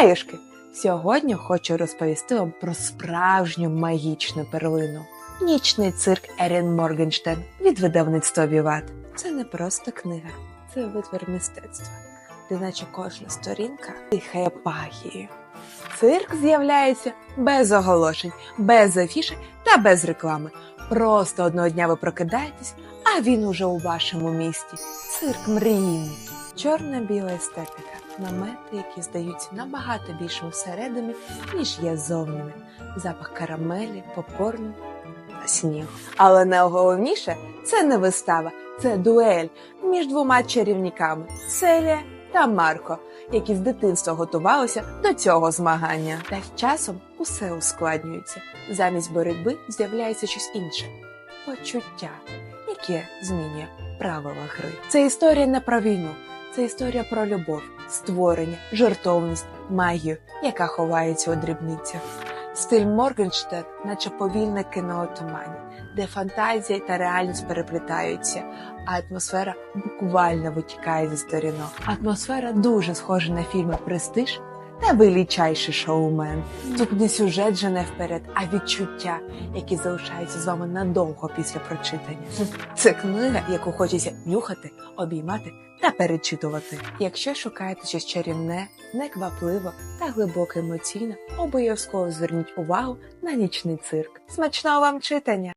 Хаюшки! Сьогодні хочу розповісти вам про справжню магічну перлину. Нічний цирк Ерін Моргенштерн від видавництва Віват. Це не просто книга, це витвір мистецтва, де наче кожна сторінка дихає магією. Цирк з'являється без оголошень, без афіши та без реклами. Просто одного дня ви прокидаєтесь, а він уже у вашому місті. Цирк мрійний. Чорно-біла естетика, намети, які здаються набагато більшими всередині, ніж є зовніми. Запах карамелі, попкорну та снігу. Але найголовніше це не вистава, це дуель між двома чарівниками Селія та Марко, які з дитинства готувалися до цього змагання. Та з часом усе ускладнюється. Замість боротьби з'являється щось інше почуття, яке змінює правила гри. Це історія не про війну, це історія про любов, створення, жертовність, магію, яка ховається у дрібницях. Стиль Моргенштерн, наче повільне кіно у де фантазія та реальність переплітаються, а атмосфера буквально витікає зі сторінок. Атмосфера дуже схожа на фільми Престиж та величайший шоумен. Тут не сюжет жене вперед, а відчуття, які залишаються з вами надовго після прочитання. Це книга, яку хочеться нюхати, обіймати та перечитувати. Якщо шукаєте щось чарівне, неквапливо та глибоко емоційно, обов'язково зверніть увагу на нічний цирк. Смачного вам читання!